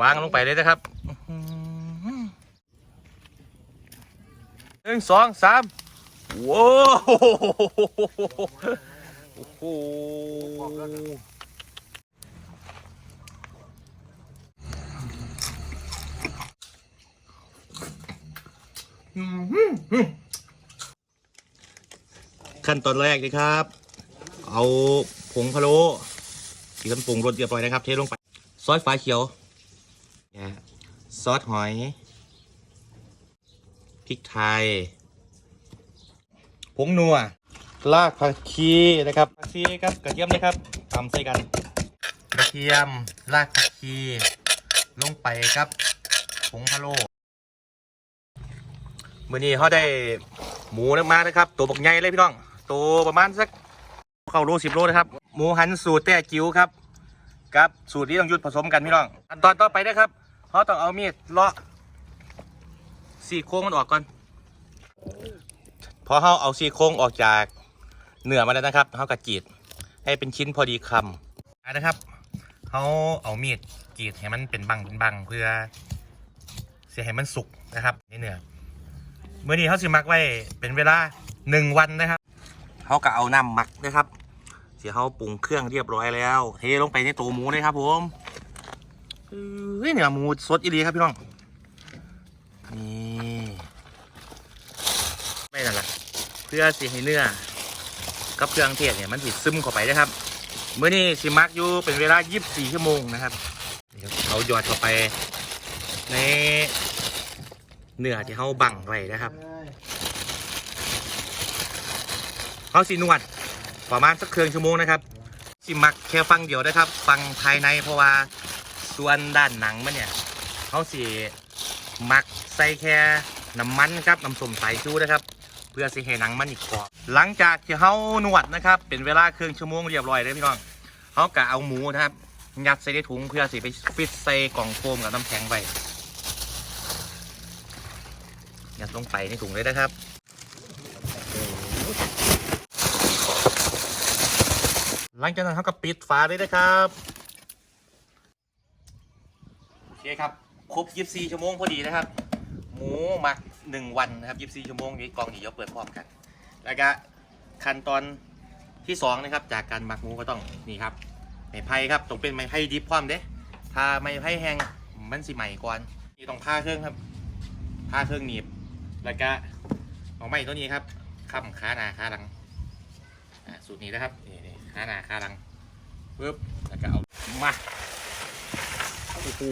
วางลงไปเลยนะครับหนึ่งสองสามว้าวโอ้โหขั้นตอนแรกเลยครับ เอาผงพะโล้ที่ท่านปรุงรสเรียบร้อยนะครับ เทลงไป ซอสฟ้าเขียว ซอสหอย พริกไทย ผงนัว รากผักชีนะครับผักชีครับกระเทียมนะครับตำใส่กัน กระเทียม รากผักชี ลงไปครับ ผงพะโล้มื่อนี้เขาได้หมูมานะครับ ตัวบักใหญ่เลยพี่น้อง ตัวประมาณสักเข้าโลสิบโลนะครับ หมูหันสูตรแต่จิ๋วครับกับ สูตรที่ต้องยุดผสมกันพี่น้องขั้นตอนต่อไปนะครับ เขาต้องเอามีดเลาะซี่โครงมันออกก่อนพอเขาเอาซี่โครงออกจากเนื้อมาแล้วนะครับเขากระจีดให้เป็นชิ้นพอดีคำนะครับเขาเอามีดกรีดให้มันเป็นบังเป็นบังเพื่อเสียให้มันสุกนะครับในเนื้อเมื่อนี้เขาสิหมักไว้เป็นเวลาหนึ่งวันนะครับเขาก็เอาน้ำหมักนะครับเสียเขาปรุงเครื่องเรียบร้อยแล้ว เทลงไปในตัวหมูเลยครับผม เฮ้ยเนี่ยหมูสดอีหลีครับพี่น้อง นี่ไม่นั่นละเพื่อสิให้เนื้อ กับเครื่องเทศเนี่ยมันสิซึมเข้าไปนะครับ เมื่อนี้สิมักอยู่เป็นเวลา 24 ชั่วโมงนะครับนี่ครับเอาหยอดเข้าไป ในเนื้อที่เขาบังไว้นะครับเขาสินวดประมาณสักเครื่องชั่วโมงนะครับสิมักแค่ฟังเดียวนะครับ ฟังภายในเพราะว่า ส่วนด้านหนังมันเนี่ยเขาสิมักใส่แค่น้ำมันครับน้ำส้มสายชูนะครับ เพื่อสิให้หนังมันอีกกรอบหลังจากที่เขานวดนะครับ เป็นเวลาเครื่องชั่วโมงเรียบร้อยเลยพี่น้องเขากะเอาหมูนะครับยัดใส่ในถุงเพื่อสิไปฟิตใส่กล่องโฟมกับน้ำแข็งไปยัดลงไปในถุงเลยนะครับหลังจากนั้นเขาก็ปิดฝาเลยนะครับ เคครับครบ 24 ชั่วโมงพอดีนะครับ หมูหมัก 1 วันนะครับ 24 ชั่วโมงนี้กองนี้ยวเปิดพร้อมกัน แล้วก็ขั้นตอนที่ 2 นะครับ จากการหมักหมูก็ต้องนี่ครับไม้ไผ่ครับต้องเป็นไม้ไผ่ดิบพร้อมเด้ถ้าไม้ไผ่แห้งมันสิใหม่ก่อนนี่ต้องผ้าเครื่องครับผ้าเครื่องหนีบ แล้วก็เอาไม้ตัวนี้ครับค้ำขาหน้าขาหลังอ่าสูตรนี้นะครับนี่นี่ขาหน้าขาหลังปึ๊บแล้วก็เอามา โอ้โห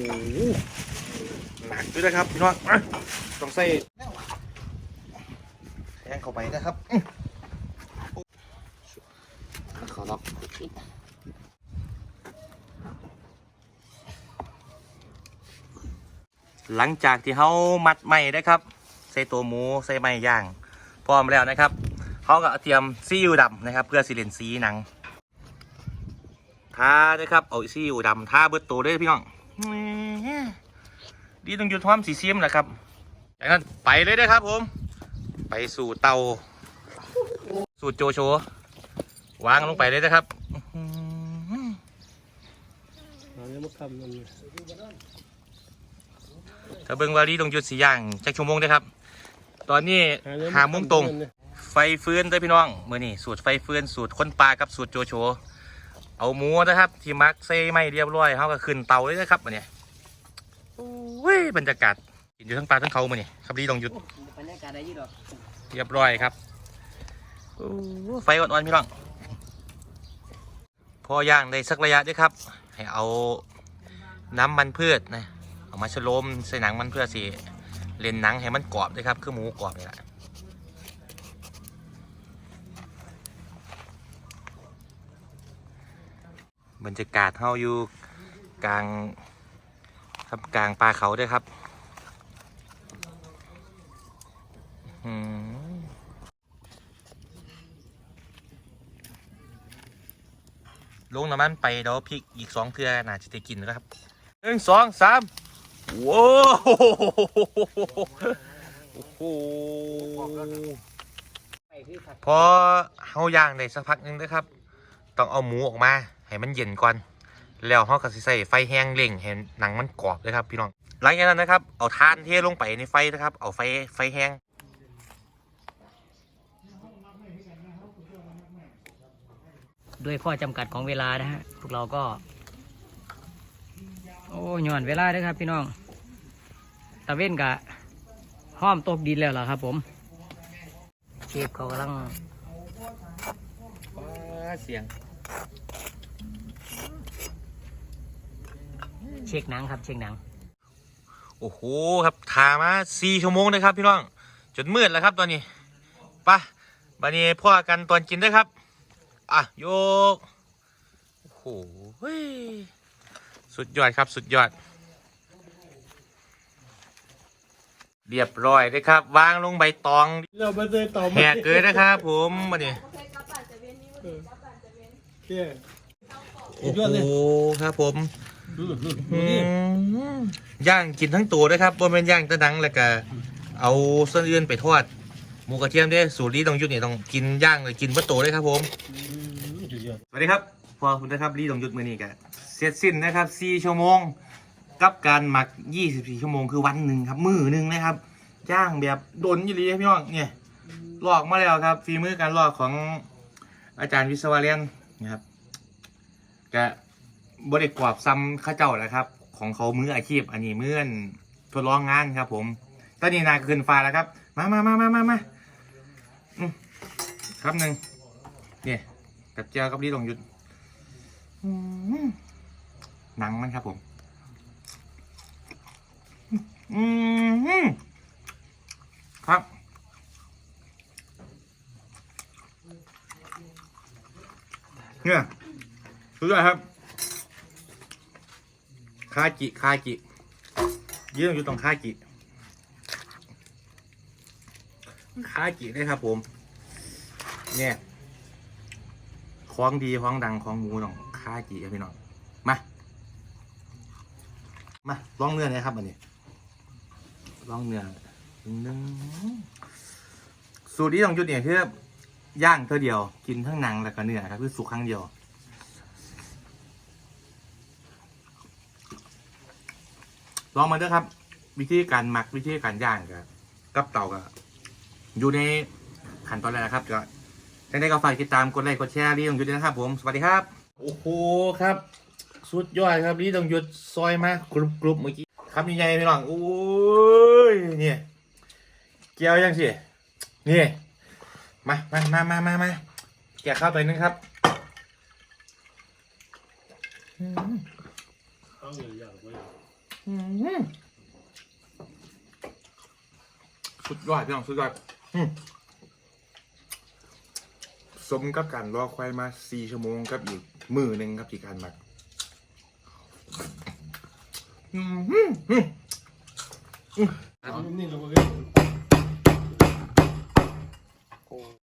หนักด้วยนะครับพี่น้องมาต้องใส่แทงเข้าไปนะครับอื้อขอล็อกหลังจากที่เขามัดไหมนะครับ ใส่ตัวหมูใส่ไหมย่าง พร้อมแล้วนะครับเขาก็เตรียมซีอิ๊วดำนะครับ เพื่อสิเลนสีหนังทาด้วยครับเอาซีอิ๊วดำทาเบิดตัวด้วยพี่น้องแหม ดีต้องหยุดความสีเสียมแหละครับจากนั้นไปเลยนะครับผม ไปสู่เตา สูตรโจโฉวางลงไปเลยนะครับอื้อหือเอาเนี่ยมาคำนั่นถ้าเบิ่งวารีต้องหยุดสีย่างจักชั่วโมงเด้ครับ ตอนนี้หาโมงตรง ไฟฟื้นเด้พี่น้องเมื่อนี่สูตรไฟฟื้นสูตรคนปลากับสูตรโจโฉ เอาหมูนะครับ ที่มักใส่ไม่เรียบร้อยเขาก็ขึ้นเตาเลยนะครับมันเนี่ยโอ้ยบรรยากาศกินอยู่ทั้งปลาทั้งเขามือนี่ครับดีต้องหยุดบรรยากาศได้ยี่ดอกเรียบร้อยครับโอ้ไฟอ่อนๆพี่น้องพอย่างได้สักระยะด้วยครับ ให้เอาน้ำมันพืชนะเอามาชะโลมใส่หนังมันเพื่อสิเล่นหนังให้มันกรอบด้วยครับ คือหมูกรอบนี่แหละ บรรยากาศเฮาอยู่กลางครับกลางป่าเขาด้วยครับอืมลงน้ำมันไปแล้วพริกอีกสองเทือน่าจะได้กินแล้วครับหนึ่งสองสามว้าวโอ้โหพอเฮาย่างได้สักพักนึงนะครับ ต้องเอาหมูออกมา ให้มันเย็นก่อน แล้วเขาก็สิใส่ไฟแห้งเร่งเห็นหนังมันกรอบเลยครับพี่น้อง หลังจากนั้นนะครับ เอาทานเทลงไปในไฟนะครับ เอาไฟไฟแห้งด้วยข้อจำกัดของเวลานะฮะ พวกเราก็ โอ้ย้อนเวลาเด้วยครับ พี่น้อง ตะเว้นกะห้อมตกดินแล้วล่ะครับผม เชฟเขากำลังเสียง เช็คหนังครับเช็คหนัง โอ้โหครับทามาสี่ชั่วโมงเลยครับพี่น้องจนมืดแล้วครับตอนนี้ไปะบันนี้พ่อกันตอนกินด้วยครับ อะโยก โอ้โหเฮ้ยสุดยอดครับสุดยอด เรียบร้อยเลยครับ วางลงใบตองเราไม่ได้ต่อแหกเกยนะครับผมบันนี้เที่ยโอ้โหครับผมดูดูอืนี่ม ย่างกินทั้งตัวด้วยครับบ่เป็นย่างแตะดังแล้วก็เอาส่วนอื่นไปทอดหมูกระเทียมเด้สูตรนี้ต้องหยุดนี่ต้องกินย่างเลยกินเพื่อโตด้วยครับผมสุดยอดสวัสดีครับพอคุณนะครับรีต้องหยุดมือนี้กันเสร็จสิ้นนะครับ4ชั่วโมง กับการหมัก 24 ชั่วโมงคือวันหนึ่งครับ มือหนึ่งนะครับย่างแบบโดนยี่ลีครับพี่น้องเนี่ยลอกมาแล้วครับฝีมือการลอกของอาจารย์วิศวะเรียนนะครับก็ บริกรอบซ้ำข้าเจ้าแหละครับ ของเขามืออาชีพ อันนี้เมืออนทดลองงานครับ ผมตอนนี้นาขึ้นฟ้าแล้วครับ มามามามามามาครับหนึ่งเนี่ยกับเจ้ากับรีต้องหยุดหนังมันครับผม อืมครับเนี่ยสุดยอดครับ คาจิคาจิยืนอยู่ตรงคาจิคาจิได้ครับผม เนี่ยของดีของดังของหมูน้องคาจิครับพี่น้องมามาลองเนื้อหนะครับอันนี้ลองเนื้อหนึ่งสูตรนี้ของจุดเนี่ยคือย่างเท่าเดียว กินทั้งหนังแล้วก็เนื้อครับคือสุกครั้งเดียว ลองมาด้วยครับ วิธีการหมักวิธีการย่างกับกับเต่ากับอยู่ในขั้นตอนแรกนะครับก็ยังไงก็ฝากติดตามกดไลค์กดแชร์รีต้องหยุดด้วยนะครับ ผมสวัสดีครับ โอ้โหครับ สุดยอดครับรีต้องหยุดซอยมากรุบกรุบเมื่อกี้ครับยังไงพี่น้องโอ้ยเนี่ยเกียวยังสินี่มามามามามามาแกะข้าวไปนึงครับอืมต้องอย่างอย่างไว้อืม สุดยอดพี่น้องสุดยอดอืมสมกับการรอคอยมาสี่ชั่วโมงกับอีกมือหนึ่งครับที่การหมักอืมอืมอืมนี่เราก็